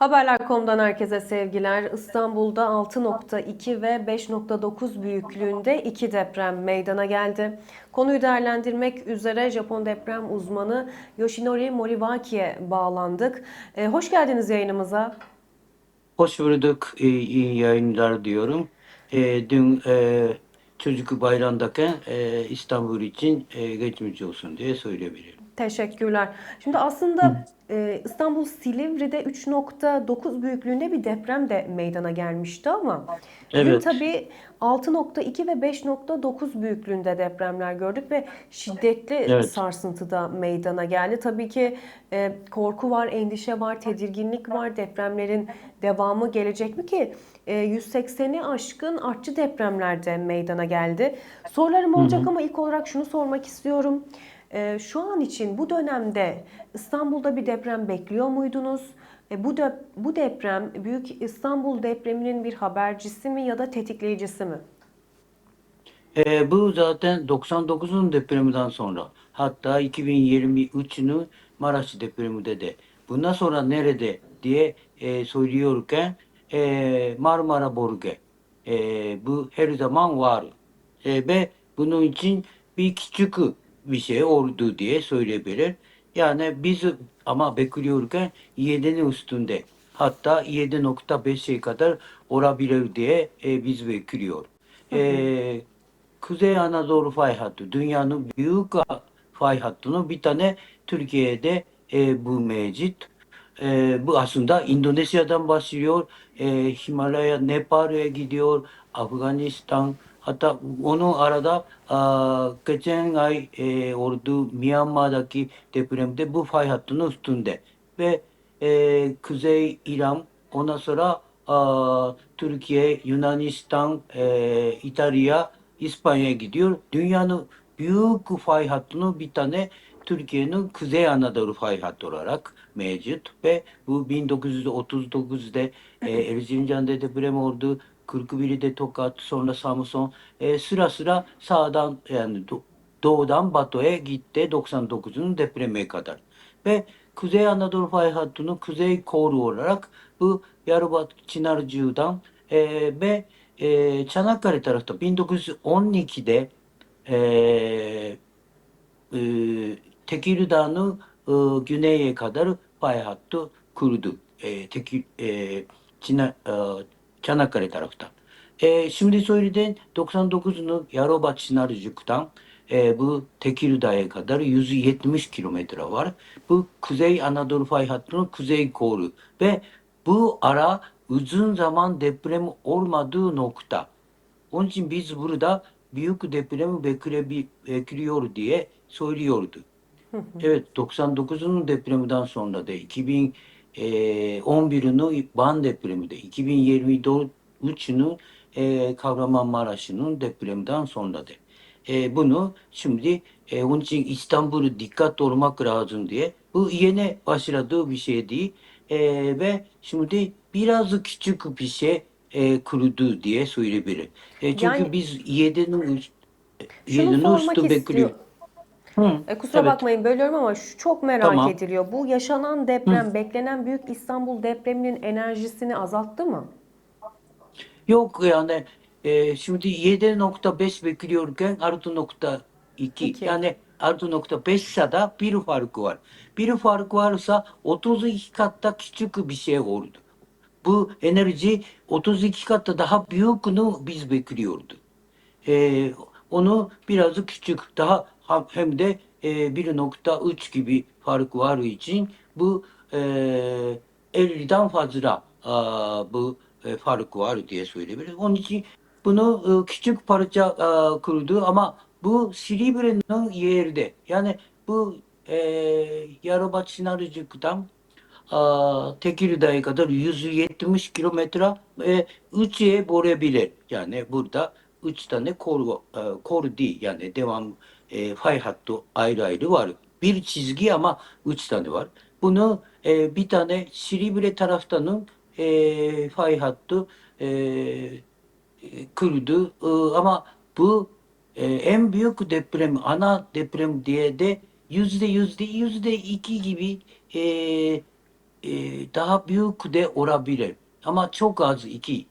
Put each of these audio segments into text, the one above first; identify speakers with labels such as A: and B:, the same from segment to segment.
A: Haberler.com'dan herkese sevgiler. İstanbul'da 6.2 ve 5.9 büyüklüğünde iki deprem meydana geldi. Konuyu değerlendirmek üzere Japon deprem uzmanı Yoshinori Moriwaki'ye bağlandık. Ee, hoş geldiniz yayınımıza.
B: Hoş bulduk. İyi, iyi yayınlar diyorum. E, dün e, çocuk bayramdayken e, İstanbul için e, geçmiş olsun diye söyleyebilirim.
A: Teşekkürler. Şimdi aslında e, İstanbul Silivri'de 3.9 büyüklüğünde bir deprem de meydana gelmişti ama
B: Evet.
A: tabii 6.2 ve 5.9 büyüklüğünde depremler gördük ve şiddetli Evet. sarsıntıda meydana geldi. Tabii ki e, korku var, endişe var, tedirginlik var. Depremlerin devamı gelecek mi ki? E, 180'i aşkın artçı depremlerde meydana geldi. Sorularım olacak ama ilk olarak şunu sormak istiyorum. E, şu an için bu dönemde İstanbul'da bir deprem bekliyor muydunuz? E, bu de, bu deprem Büyük İstanbul depreminin bir habercisi mi ya da tetikleyicisi mi?
B: E, bu zaten 99'un depreminden sonra hatta 2023'ün Maraş depreminde de bundan sonra nerede diye e, söylüyorken e, Marmara bölge e, bu her zaman var E, ve bunun için bir küçük bir şey oldu diye söyleyebilir. Yani biz ama bekliyorken 7'nin üstünde hatta 7.5'e kadar olabilir diye e, biz bekliyor. E, Kuzey Anadolu fay hattı dünyanın büyük fay hattının bir tane Türkiye'de e, bu mevcut. E, bu aslında Endonezya'dan başlıyor. E, Himalaya, Nepal'e gidiyor. Afganistan hatta onun arada geçen ay e, oldu Myanmar'daki depremde bu fay hattının üstünde ve e, Kuzey İran ondan sonra a, Türkiye, Yunanistan, e, İtalya, İspanya'ya gidiyor. Dünyanın büyük fay hattının bir tane Türkiye'nin Kuzey Anadolu fay hattı olarak mevcut ve bu 1939'da e, Erzincan'da deprem oldu. クルクビリデトカソンラサムソン、えー、スラスラサーダン、えの、ドーダンバトエギッテドクサンドクズンデプレメーカーダル。で、クゼアナドルファイハットのクゼイコールオララクブヤルバチナルジューダン、えー、べ、えー、チャナカレタラフトビンドクズオンニキで、えー、テキルダヌギュネイエカダルファイハットクルドゥ、えー、テキ、えー、チナ、えーチャナカレタラフタ。え、シムデソイリデン、ドクサンド、ヤロバチナルジュクタン、え、ブ、テキルダエカダル、ユズイエットミシキロメトラワル、ブ、クゼイアナドルファイハットのクゼイコール、ベ、ブ、アラ、ウズンザマンデプレムオルマドゥノクタ。オンチンビズブルダ、ビュクデプレムベクレビ、ベクリオルディエ、ソイリオルド。
A: え
B: ー、ド独サンドク、デプレムダンソンラデイキビン、2011'ün Van depremi de 2023'ün e, Kahramanmaraş'ın depreminden sonra da. E, bunu şimdi e, onun için İstanbul'u dikkat olmak lazım diye bu yeni başladığı bir şey değil E, ve şimdi biraz küçük bir şey e, kurdu diye söyleyebilirim. E, çünkü Yani- biz 7'nin üst, Şunu 7'nin sormak üstü istiyor. Hı, E,
A: kusura evet. bakmayın bölüyorum ama şu çok merak Tamam. ediliyor. Bu yaşanan deprem, beklenen Büyük İstanbul depreminin enerjisini azalttı mı?
B: Yok yani e, şimdi 7.5 bekliyorken 6.2 İki. yani 6.5 ise da bir fark var. Bir fark varsa 32 katta küçük bir şey oldu. Bu enerji 32 katta daha büyükünü biz bekliyordu. E, onu biraz küçük daha ha- ハープで、え、ビルノクタウチキビファルクワルイチンブ、えー、エリダンファズラあブファルクワルディエスウィレベル。本日、ブのキチュクパルチャあクルドゥアマブシリブレのイエールで、やね、ブ、えー、ヤロバチナルジュクタンあテキルダイカドルユズイエットムシキロメトラ、えー、ウチエボレビレやね、ブルダウチタネコールコールディやね、デワン e, fay hattı ayrı ayrı var. Bir çizgi ama üç tane var. Bunu e, bir tane Silivri taraftanın e, fay hattı e, kurdu. E, ama bu e, en büyük deprem, ana deprem diye de yüzde yüzde yüzde iki gibi e, e, daha büyük de olabilir. Ama çok az iki.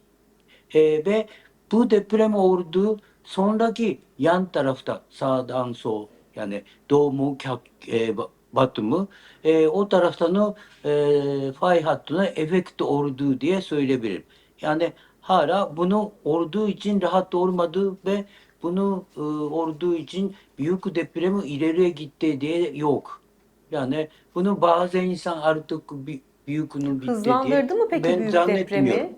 B: E, ve bu deprem oldu sonraki yan tarafta sağdan sol yani doğumu kak- e, ba- batımı e, o taraftan o e, fay hattına efekt oldu diye söyleyebilirim. Yani hala bunu olduğu için rahat olmadı ve bunu e, olduğu için büyük depremi ileriye gitti diye yok. Yani bunu bazı insan artık büyükünün bitti diye Hızlandırdı mı peki ben büyük depremi?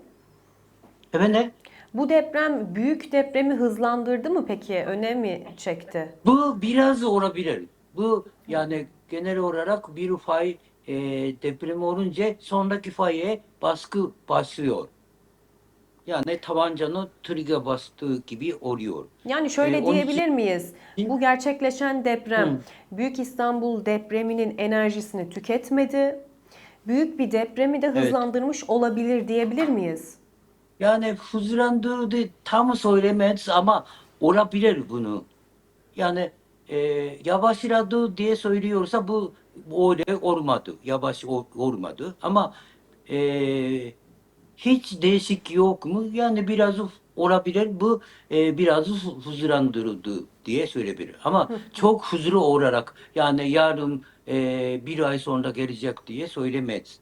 B: Efendim?
A: Bu deprem büyük depremi hızlandırdı mı peki? Öne mi çekti?
B: Bu biraz olabilir. Bu yani genel olarak bir fay e, deprem olunca sonraki faye baskı başlıyor. Yani tabancanın trigger bastığı gibi oluyor.
A: Yani şöyle Ee, diyebilir miyiz? Bu gerçekleşen deprem Hı. Büyük İstanbul depreminin enerjisini tüketmedi. Büyük bir depremi de Evet. hızlandırmış olabilir diyebilir miyiz?
B: Yani hızlandırdı tam söylemez ama olabilir bunu. Yani e, yavaşladı diye söylüyorsa bu öyle olmadı. Yavaş ol- olmadı. Ama e, hiç değişik yok mu? Yani biraz olabilir. Bu e, biraz hızlandırıldı diye söyleyebilir. Ama çok hızlı olarak yani yarın e, bir ay sonra gelecek diye söylemez.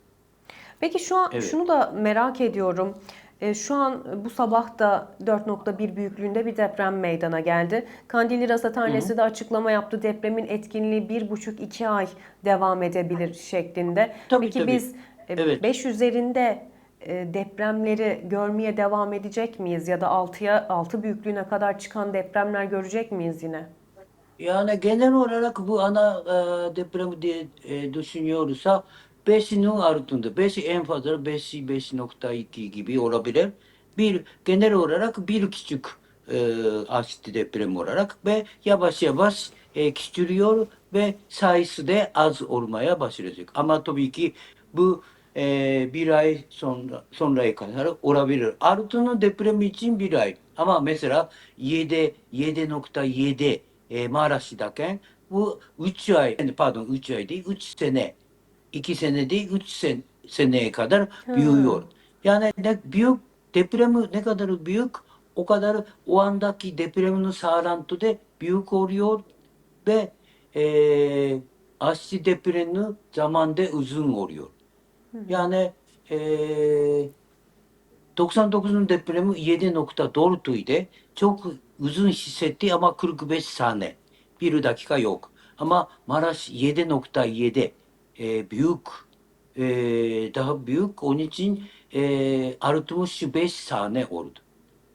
A: Peki şu an Evet. şunu da merak ediyorum. E, Şu an bu sabah da 4.1 büyüklüğünde bir deprem meydana geldi. Kandilli Rasathanesi de açıklama yaptı. Depremin etkinliği 1,5-2 ay devam edebilir şeklinde. Tabii, Peki tabii. biz Evet. 5 üzerinde e, depremleri görmeye devam edecek miyiz? Ya da 6'ya 6 büyüklüğüne kadar çıkan depremler görecek miyiz yine?
B: Yani genel olarak bu ana e, depremi diye e, düşünüyorsa 5'inin altında, 5 en fazla 5, 5.2 gibi olabilir. Bir genel olarak bir küçük e, açtı deprem olarak ve yavaş yavaş e, küçülüyor ve sayısı da az olmaya başlayacak. Ama tabii ki bu e, bir ay sonra sonraya kadar olabilir. Artu'nun depremi için bir ay. Ama mesela 7 7.7 e, Maraş'tayken bu 3 ay, pardon 3 ay değil 3 sene. 生きせねでうちせ,せねえかだるビューヨール。やねでビュー、デプレムネカだるビューク、オカダルオアンダキデプレムのサーラントでビューコールヨールで、えー、アッシデプレムザマンでうずんおるヨ
A: ール。や
B: ね、えー、独産独産デプレム家でのくたドルトイで、チョークうずんしせってあまくるくべしさね、ビルだけかよく、あままらし家でのくた家で、えー、ビューク、えー、ダビューク、オニチン、えー、アルトムシュベッサーネオルド。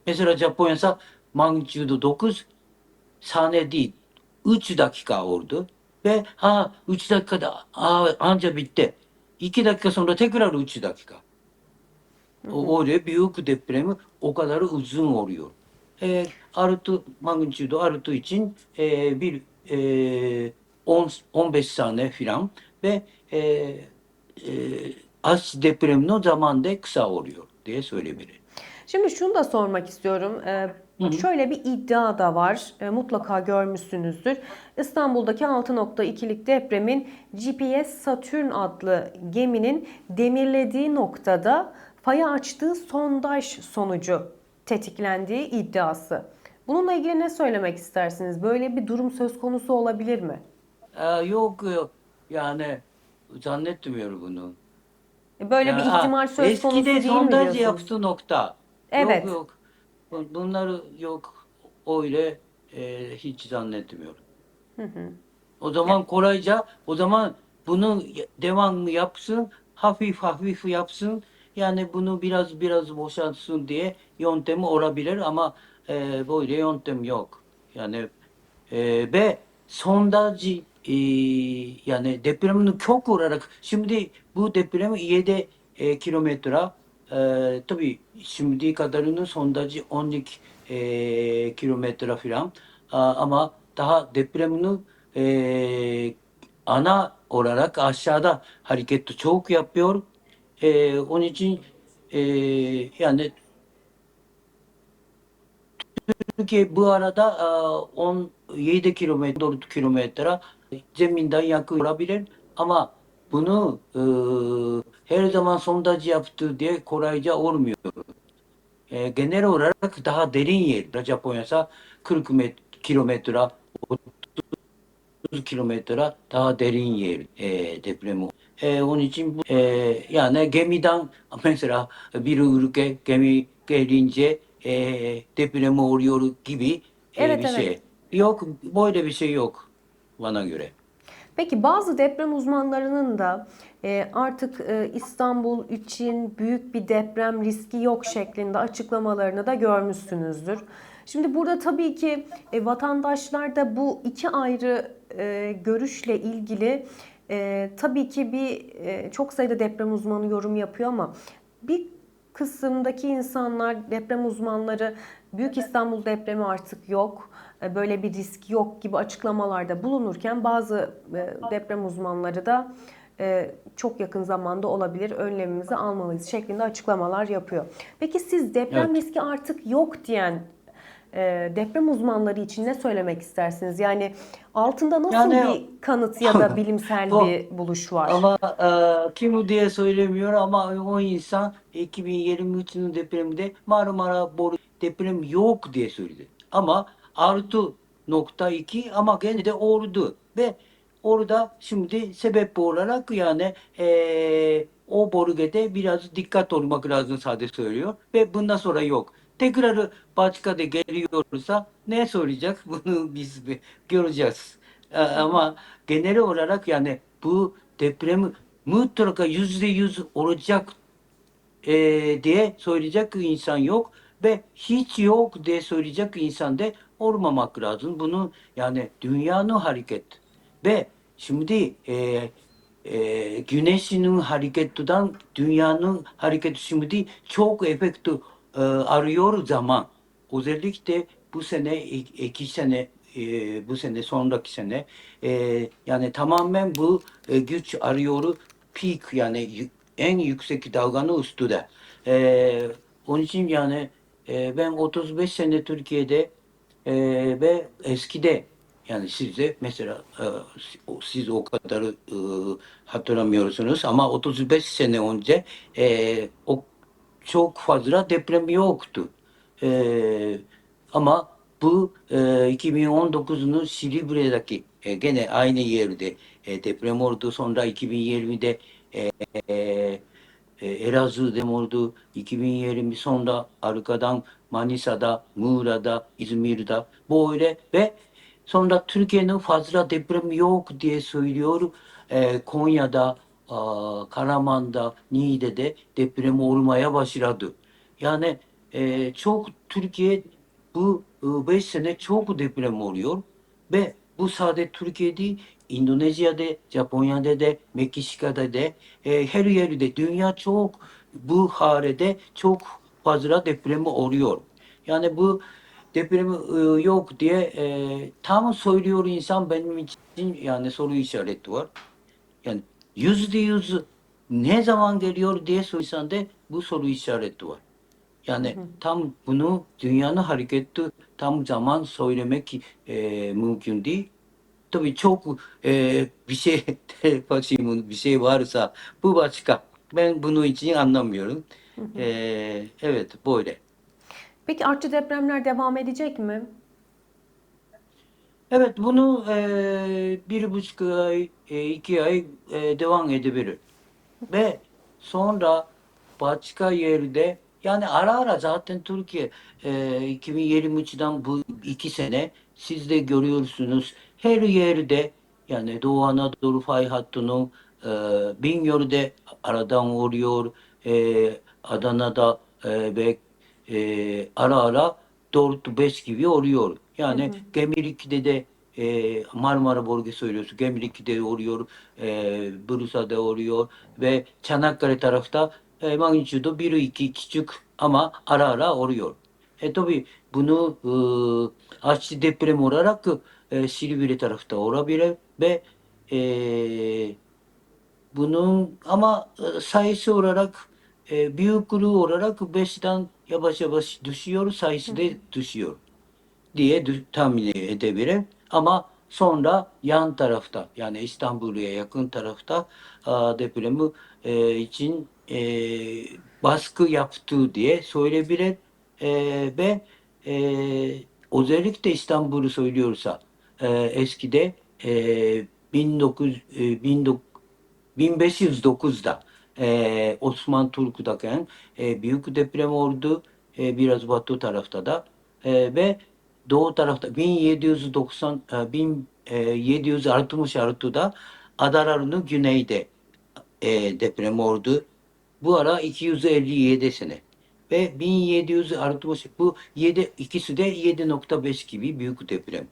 B: ペスラジャポンやさ、マグチュードドクス、サネディ、ウチュダキカオルド。で、あ、ウチダキカだ、あ、アンジャビって、イケダキカ、そのテクラルウチュダキカ。
A: オ
B: ード、ビューク、デプレム、オカダル、ウズンオルヨ。えー、アルト、マグチュード、アルト、イチン、えー、ビル、えー、オン、オンベッサーネ、フィラン。Ve e, e, az depremin o zaman da kısa oluyor diye söyleyebilirim.
A: Şimdi şunu da sormak istiyorum. Ee, Şöyle bir iddia da var. Ee, Mutlaka görmüşsünüzdür. İstanbul'daki 6.2'lik depremin GPS Satürn adlı geminin demirlediği noktada faya açtığı sondaj sonucu tetiklendiği iddiası. Bununla ilgili ne söylemek istersiniz? Böyle bir durum söz konusu olabilir mi?
B: E, yok yok yani zannetmiyorum bunu.
A: Böyle Ya, bir ha, ihtimal söz konusu eskide değil mi sondaj diyorsunuz? yaptı
B: nokta.
A: Evet. Yok
B: yok. Bu- Bunlar yok. Öyle e, hiç zannetmiyorum. O zaman kolayca o zaman bunu devamlı yapsın, hafif hafif yapsın. Yani bunu biraz biraz boşaltsın diye yöntemi olabilir ama e, böyle yöntem yok. Yani e, ve sondajı e, yani depremin kök olarak şimdi bu deprem 7 e, kilometre e, tabii şimdi kadarının sondajı 12 e, kilometre falan A- ama daha depremin e, ana olarak aşağıda hareketi çok yapıyor. E, onun için e, yani Türkiye bu arada e, 17 kilometre, 4 kilometre 全民弾薬ラビレンアマブヌヘルドマンソンダジアプトゥデコライジャオルミュルゲネロラクダハデリンエル。ラジャポンヤサクルクメキロメトラオトゥキロメトラダハデリンエル。デプレモえ、ゲミダン、アメンセラ、ビルウルケ、ゲミ、ゲリンジ、デプレモオリオルギビ、ビシェ、よく、ボイデビシェ、よく。Bana göre.
A: Peki bazı deprem uzmanlarının da e, artık e, İstanbul için büyük bir deprem riski yok şeklinde açıklamalarını da görmüşsünüzdür. Şimdi burada tabii ki e, vatandaşlar da bu iki ayrı e, görüşle ilgili e, tabii ki bir e, çok sayıda deprem uzmanı yorum yapıyor ama bir kısımdaki insanlar, deprem uzmanları Büyük İstanbul depremi artık yok, böyle bir risk yok gibi açıklamalarda bulunurken bazı e, deprem uzmanları da e, çok yakın zamanda olabilir, önlemimizi almalıyız şeklinde açıklamalar yapıyor. Peki siz deprem Evet. riski artık yok diyen e, deprem uzmanları için ne söylemek istersiniz? Yani altında nasıl Yani- bir kanıt ya da bilimsel O- bir buluş var?
B: Ama e, kim diye söylemiyor ama o insan 2023'ün depreminde Marmara boru deprem yok diye söyledi. Ama artı nokta iki ama gene de oldu ve orada şimdi sebep olarak yani e, o bölgede biraz dikkat olmak lazım sadece söylüyor ve bundan sonra yok. Tekrar başka da geliyorsa ne söyleyecek bunu biz göreceğiz. Ama genel olarak yani bu deprem mutlaka yüzde yüz olacak e, diye söyleyecek insan yok ve hiç yok diye söyleyecek insan da olmamak lazım. Bunu yani dünyanın hareket ve şimdi e, e, güneşin hareketinden dünyanın hareketi şimdi çok efekt e, arıyor zaman. Özellikle bu sene ik- iki sene e, bu sene sonraki sene e, yani tamamen bu e, güç arıyor peak yani en yüksek dalganın üstünde. E, onun için yani e, ben 35 sene Türkiye'de ve eskide yani siz de mesela e, siz o kadar e, hatırlamıyorsunuz ama 35 sene önce e, o çok fazla deprem yoktu. E, ama bu e, 2019'un Silivri'deki e, gene aynı yerde e, deprem oldu. Sonra 2020'de e, e, e, Elazığ'da oldu. 2020 sonra arkadan Manisa'da, Muğla'da, İzmir'de böyle ve sonra Türkiye'nin fazla deprem yok diye söylüyor. E, Konya'da, aa, Karaman'da, Niğde'de deprem olmaya başladı. Yani e, çok Türkiye bu 5 sene çok deprem oluyor ve bu sadece Türkiye değil, インドネシアで、ジャポンヤでで、メキシカでで、えー、ヘルヘルで、ドゥンヤ çok bu halede çok fazla deprem oluyor. Yani bu deprem yok diye e, tam söylüyor insan benim için yani soru işareti var. Yani yüzde yüz ne zaman geliyor diye sorsan da bu soru işareti var. Yani tam bunu dünyanın hareketi tam zaman söylemek e, mümkün değil. Tabii çok e, bir şey telepatimin bir şey varsa bu başka. Ben bunu için anlamıyorum.
A: E,
B: evet böyle.
A: Peki artçı depremler devam edecek mi?
B: Evet bunu e, bir buçuk ay, e, iki ay e, devam edebilir. Ve sonra başka yerde yani ara ara zaten Türkiye e, 2023'den bu iki sene siz de görüyorsunuz her yerde yani Doğu Anadolu fay hattının e, Bingöl'de aradan oluyor e, Adana'da e, ve e, ara ara 4-5 gibi oluyor. Yani Gemlik'te de e, Marmara bölgesi söylüyorsun. Gemlik'te oluyor, e, Bursa'da oluyor ve Çanakkale tarafta e, magnitudo 1-2 küçük ama ara ara oluyor. E tabi bunu e, açlı deprem olarak e, Silivri tarafta olabilir ve e, bunun ama e, sayısı olarak e, büyüklüğü olarak 5'ten yavaş yavaş düşüyor, sayısı da düşüyor diye tahmin edebilirim. Ama Sonra yan tarafta yani İstanbul'a yakın tarafta aa, depremi e, için e, baskı yaptığı diye söyleyebilir E, ve e, özellikle İstanbul'u söylüyorsa e, eskide e, 19 e, 19 1509'da e, Osman Turku'dayken e, büyük deprem oldu. E, biraz batı tarafta da E, ve doğu tarafta 1790 e, 1766'da Adalar'ın güneyde e, deprem oldu. Bu ara 257 sene. Ve 1760 bu 7 ikisi de 7.5 gibi büyük deprem.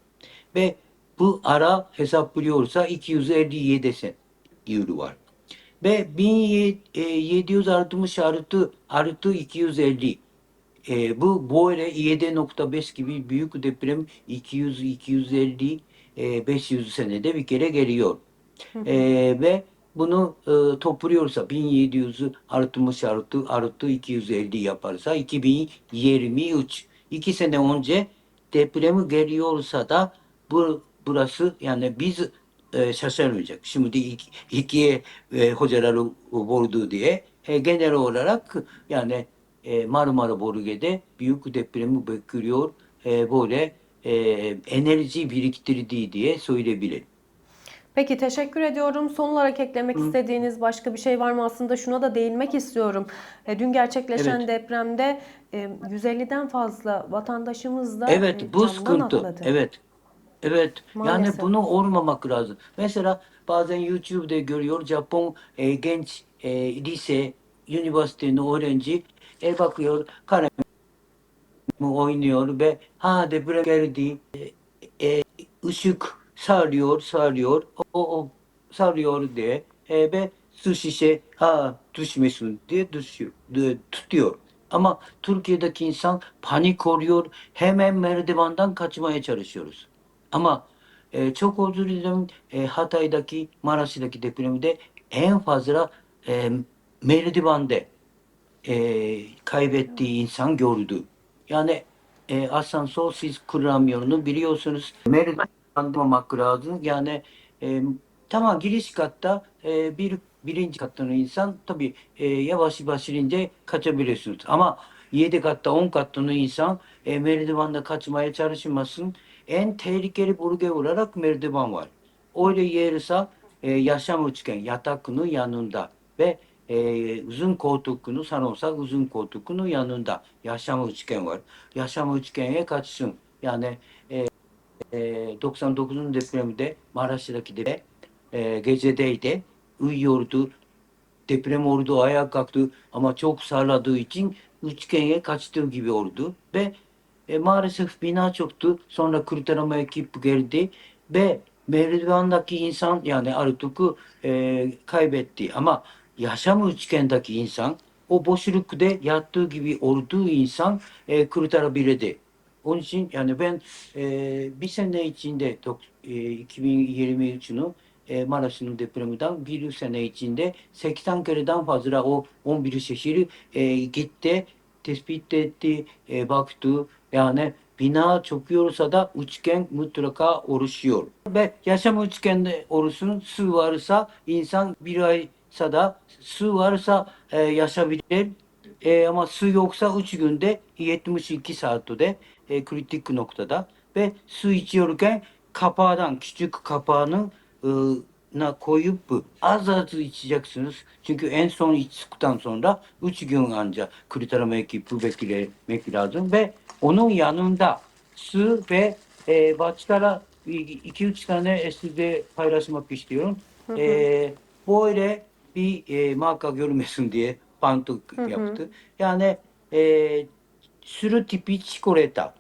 B: Ve bu ara hesaplıyorsa 257 sene yılı var. Ve 1766 artı 250 e, bu böyle 7.5 gibi büyük deprem 200 250 e, 500 senede bir kere geliyor.
A: E,
B: ve bunu e, topluyorsa 1760 artı artı 250 yaparsa 2023 iki sene önce depremi geliyorsa da bu burası yani biz e, şaşırmayacak. Şimdi iki, ikiye e, hocaları vurdu diye e, genel olarak yani e, Marmara bölgede büyük depremi bekliyor. E, böyle e, enerji biriktirdiği diye söyleyebilirim.
A: Peki teşekkür ediyorum. Son olarak eklemek istediğiniz başka bir şey var mı? Aslında şuna da değinmek istiyorum. E, Dün gerçekleşen Evet. depremde e, 150'den fazla vatandaşımız da Evet e, bu sıkıntı. atladı.
B: Evet. Evet. Yani Maalesef. bunu olmamak lazım. Mesela bazen YouTube'da görüyor Japon e, genç e, lise, üniversitenin öğrenci e, bakıyor kalem oynuyor ve ha deprem geldi e, e, ışık sarıyor sarıyor o, o sarıyor diye e, ve su şişe ha düşmesin diye düşüyor, de- tutuyor. Ama Türkiye'deki insan panik oluyor. Hemen merdivenden kaçmaya çalışıyoruz. Ama e, çok özür dilerim e, Hatay'daki Maraş'taki depremde en fazla e, merdivende e, kaybettiği insan gördü. Yani e, asansör siz kullanmıyorsunuz biliyorsunuz. Merdiven 何でもマクラーズギャネ、えー、タマギリシカッタ、え、ビルビリンジカッタのインサントビヤワシバシリンジカチョビレスあま家で買ったオンカットのインサン、え、メルデバンダカチマヤチャルシマスンエンテリケルボルゲオララクメルデバンワールオイルイエルサ、え、ヤシャムチケンヤタクのヤヌンダベえ、ウズンコートクのサノサウズンコートクのヤヌンダヤシャムチケンワールヤシャムチケンへカチシュンヤネ、えー、独産独尊でプレムでマラシラキで、えー、ゲジェデイでウイオルトデプレモールドアヤカクトアマチョークサラドイチンウチケンへ勝ちてるギビオルドベマーレセフピナーチョクトそんなクルテラメキップゲルディベメルドンダキインさんやねあるとく、え、カイベッティアマヤシャムウチケンダキインさんをボシルクでやっとギビオルドインさん、え、クルテラビレディ。Onun için yani ben e, bir sene içinde e, 2023'ünü e, Maraş'ın depreminden bir sene içinde 80 kereden fazla o 11 şehir e, gitti, tespit etti, e, baktı. Yani bina çöküyorsa da üçgen mutlaka oluşuyor. Ve yaşam üçgende oluşsun, su varsa insan bir aysa da su varsa e, yaşayabilir. E, ama su yoksa 3 günde 72 saatte e, kritik noktada ve su içiyorken kapağından küçük kapağını e, na koyup az az içeceksiniz. Çünkü en son içtikten sonra 3 gün anca kurtarma ekibi beklemek lazım ve onun yanında su ve e, başka 2-3 tane size paylaşmak istiyorum. E, böyle bir e, marka görmesin diye pantol yaptı. Yani e, すルティピチコレータ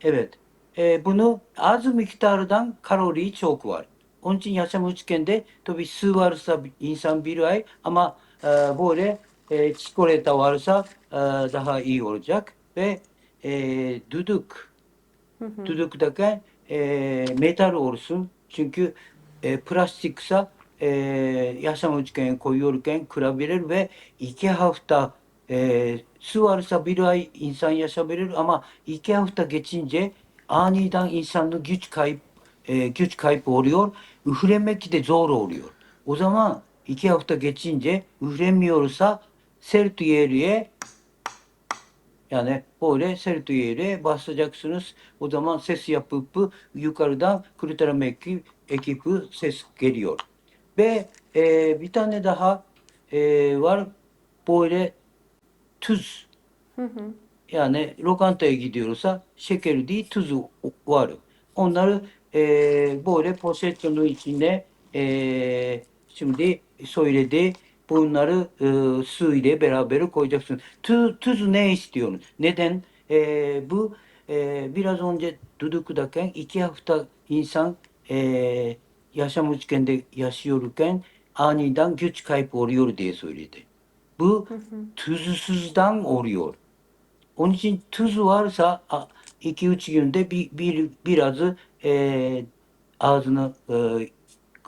B: ー。エベット。えー、ブヌ、アズミキタールダン、カロリー、チョークワール。オンチンヤシャムチケンで、トビスワールサインサンビルアイ、アマ、ボーレ、え、チコレーターワールサ、ザハイオルジャック、ベ、え、ドゥドゥク。
A: ドゥ
B: ドゥクだけ、えー、メタルオルスン、チュンキュー、え、プラスチックサ、え、ヤシャムチケン、コイオルケン、クラビレルベ、イケハフター、えー、スワルサビルアイインサンヤシャベルアマイケアフタゲチンジェアーニーダンインサンのギュチカイ、えー、ギュチカイプオリオルウフレメキでゾーロオリオルオザマンイケアフタゲチンジェウフレミオルサセルトイエルエやね、ポーレ、セルトイエレ、バストジャクスヌス、オザマン、セスヤプップ、ユカルダン、クルタラメキ、エキプ、セスゲリオル。ベ、えー、ビタネダハ、えー、ワル、ポーレ、tuz yani lokantaya gidiyorsa şekeri değil tuzu var. Onları e, böyle poşetin içine e, şimdi söyledi. Bunları e, su ile beraber koyacaksın. Tu, tuzu ne istiyorsun? Neden? E, bu e, biraz önce Duduk'dayken iki hafta insan e, yaşamışken de yaşıyorken aniden güç kaybı oluyor diye söyledi. Bu tuzsuzdan oluyor. Onun için tuz varsa 2-3 günde bir, bir biraz e, ağzını e,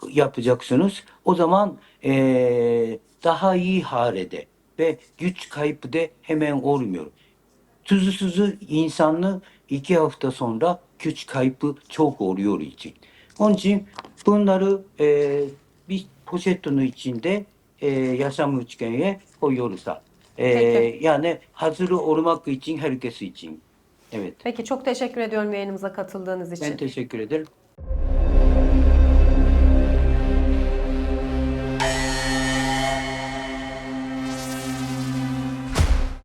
B: yapacaksınız. O zaman e, daha iyi halede ve güç kaybı da hemen olmuyor. Tuzsuzu insanlı iki hafta sonra güç kaybı çok oluyor için. Onun için bunları e, bir poşetin içinde e, yaşam üçgene koyuyorsa. E, Peki. yani hazır olmak için herkes için. Evet.
A: Peki çok teşekkür ediyorum yayınımıza katıldığınız için. Ben
B: teşekkür ederim.